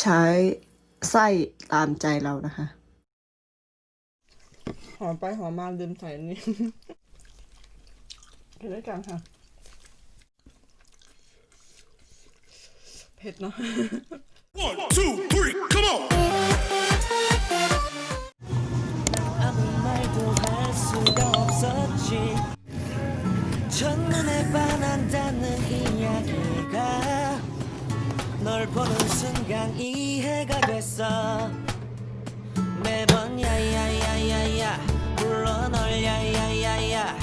ใช้ไส้ตามใจเรานะคะ หอมไปหอมมาลืมใส่อันนี้ ไปด้วยกันค่ะ เผ็ดเนาะ One, two, three, come on! ฉันมันในบ้านั้นด้นนึ่งอีกอย่าง 널 보는 순간 이해가 됐어 매번 야야야야야 불러 널 야야야야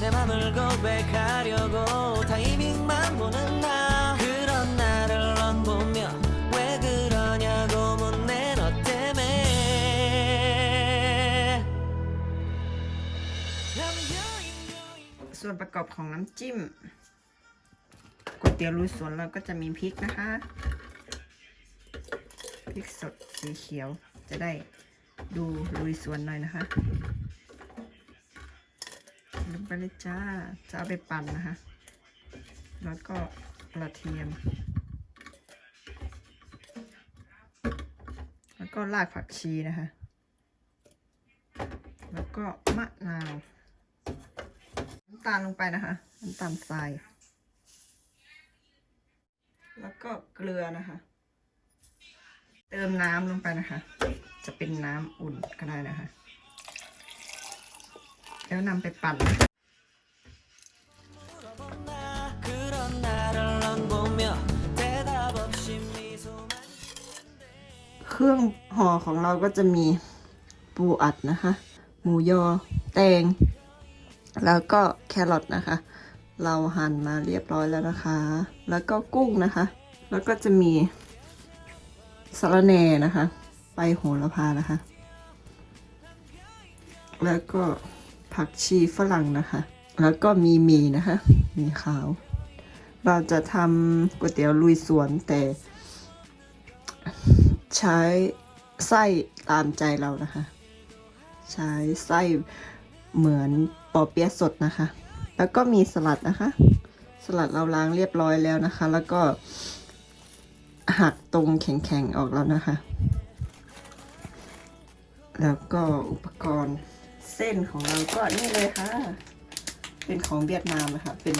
내 맘을 고백하려고 타이밍만 보는 나 그런 나를 넌 보며 왜 그러냐고 묻네 너 때문에 남겨인 거인 ส่วนประกอบของน้ำจิ้ม ก๋วยเตี๋ยวลุยสวนเราก็จะมีพริกนะคะ พริกสดสีเขียวจะได้ดูลุยสวนหน่อยนะคะลงไปเลยจ้า จะเอาไปปั่นนะคะ แล้วก็กระเทียม แล้วก็รากผักชีนะคะ แล้วก็มะนาว น้ำตาลลงไปนะคะ น้ำตาลทราย แล้วก็เกลือนะคะ เติมน้ำลงไปนะคะ จะเป็นน้ำอุ่นก็ได้นะคะ แล้วนำไปปั่นเครื่องห่อของเราก็จะมีปูอัดนะคะ หมูยอ แตง แล้วก็แครอทนะคะ เราหั่นมาเรียบร้อยแล้วนะคะ แล้วก็กุ้งนะคะ แล้วก็จะมีสะระแหน่นะคะไปโหระพานะคะ แล้วก็ผักชีฝรั่งนะคะ แล้วก็มีมีนะคะ มีขาว เราจะทำก๋วยเตี๋ยวลุยสวนแต่ ใช้ไส้ตามใจเรานะคะ ใช้ไส้เหมือนปอเปี๊ยะสดนะคะ แล้วก็มีสลัดนะคะ สลัดเราล้างเรียบร้อยแล้วนะคะ แล้วก็หักตรงแข็งๆออกแล้วนะคะ แล้วก็อุปกรณ์เส้นของเราก็นี่เลยค่ะ เป็นของเวียดนามนะคะ เป็น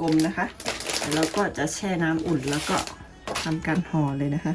กลมๆนะคะ แล้วก็จะแช่น้ำอุ่นแล้วก็ทำการห่อเลยนะคะ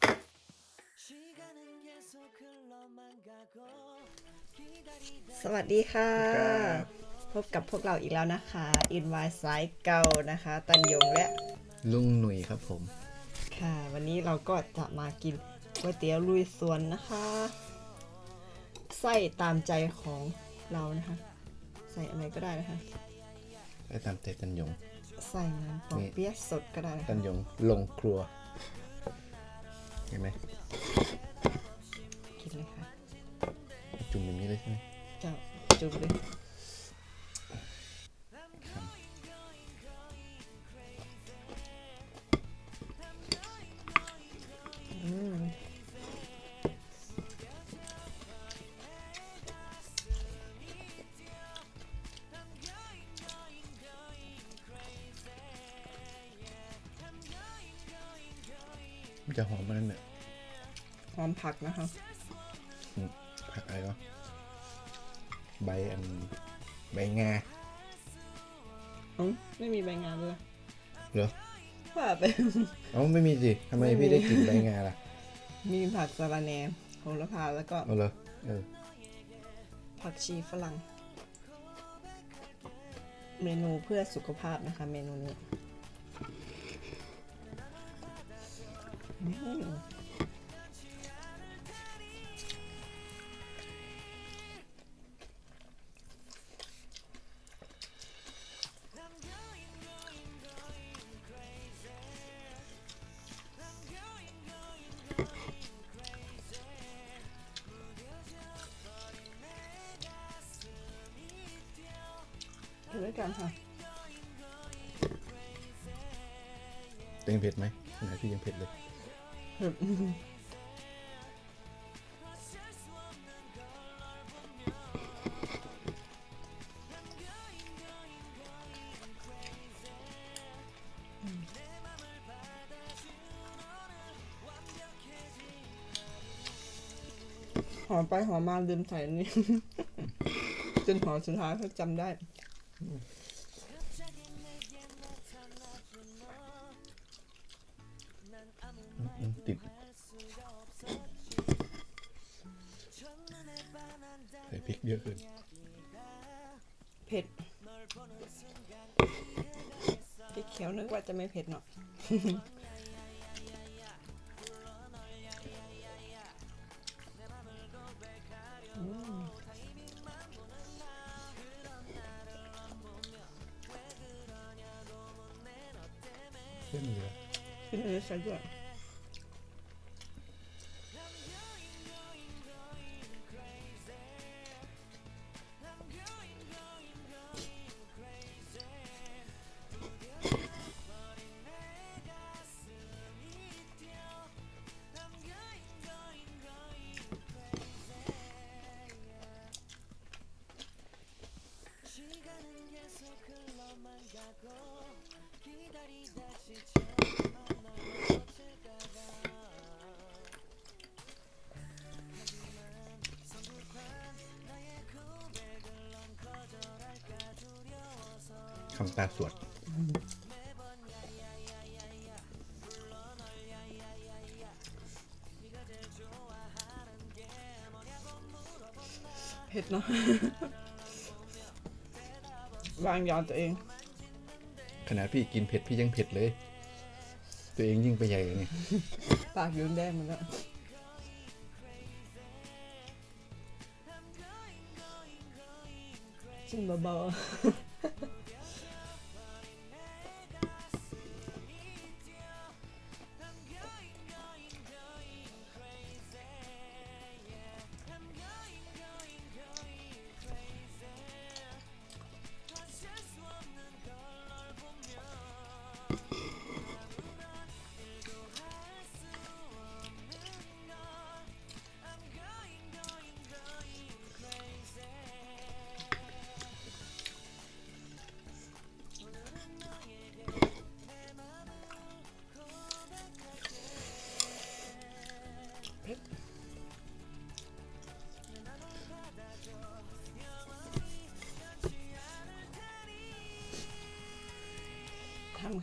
สวัสดีค่ะครับพบกับพวกเราอีกแล้วนะคะ อินวายสายเก่านะคะ ตันยงและลุงหนุ่ยครับผม ค่ะ วันนี้เราก็จะมากินก๋วยเตี๋ยวลุยสวนนะคะไส้ตามใจของเรานะคะ ใส่อะไรก็ได้นะคะได้ตามเตตันยง ใส่น้ำปอเปี๊ยะสดก็ได้นะตัคะนยงลงครัว เห็นไหมกินเลยค่ะ จุ่มอย่างนี้เลยใช่ไหม เจ้าจุ่มเลยอืมมันจะหอมมันนั่นเนี่ยหอมผักนะคะอืมผักอะไรวะ ใบอันใบงาอืมไม่มีใบงานเลยเหรอว่าไป เอ้าไม่มีสิทำไมไม่มี พี่ได้กลิ่นใบงาล่ะมีผักสะระแหน่โหระพาแล้วก็เอาเหรอเออผักชีฝรั่ง เมนูเพื่อสุขภาพนะคะ เมนูนี้อืม กินด้วยกันค่ะเต็งเผ็ดไหมขนาดพี่ยังเผ็ดเลยหอมไปหอมมาลืมใส่อันนี้ จนหอมสุดท้ายเขาจำได้อืม ติดใส่พริกเยอะเกินเผ็ดพริกเขียวนึกว่าจะไม่เผ็ดเนาะ ขึ้นำตาสวดเผ็ดเนาะ วางยอตัวเอง ขนาดพี่กินเผ็ดพี่ยังเผ็ดเลย ตัวเองยิ่งไปใหญ่เลยนี่ปากยืนแดงหมันแล้วชิมเบาๆ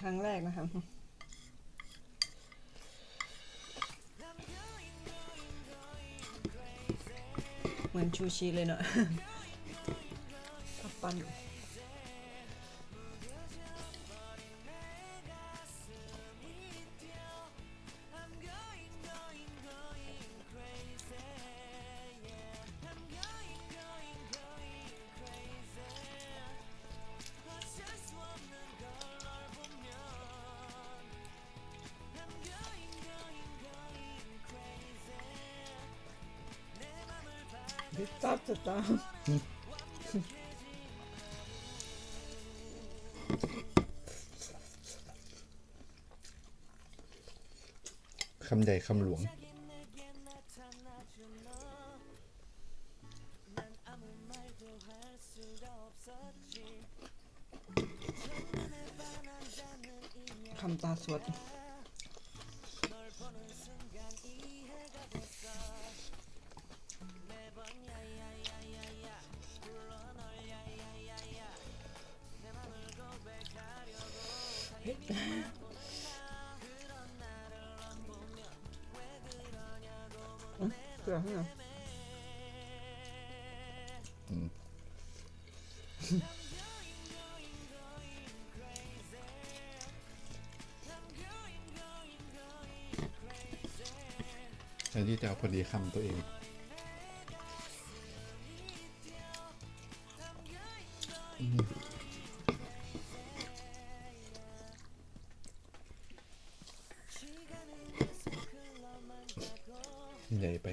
รั้งแรกนะคะเหมือนชูชีเลยเนาะปั้น ตัดจะตามคำใหญ่คำหลวง คำตาสวด อืมอันที่จะเอาพอดีคำตัวเอง ใหญ่ไป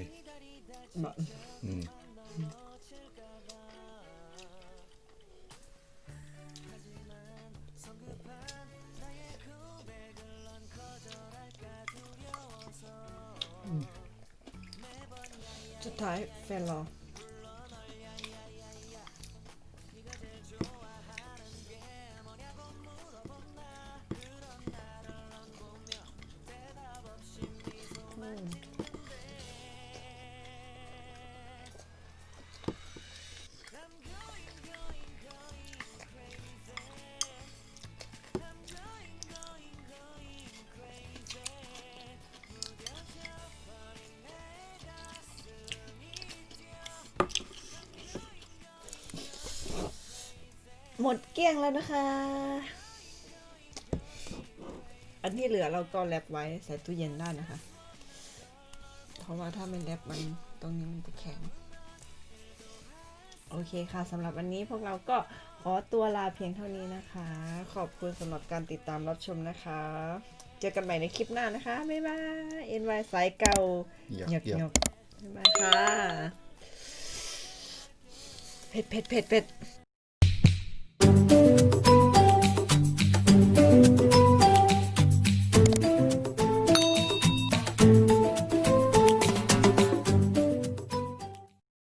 บะอืม สุด หมดเกลี้ยงแล้วนะคะ อันที่เหลือเราก็แรปไว้ใส่ตู้เย็นได้นะคะ เพราะว่าถ้าไม่แรปมันตรงนี้มันจะแข็ง โอเคค่ะสำหรับวันนี้พวกเราก็ขอตัวลาเพียงเท่านี้นะคะ ขอบคุณสำหรับการติดตามรับชมนะคะ เจอกันใหม่ในคลิปหน้านะคะ บ๊ายบายเอ็นวายสายเก่าหยักหยกหยักหยกบ๊ายบายค่ะเผ็ดเผ็ดเผ็ดเผ็ด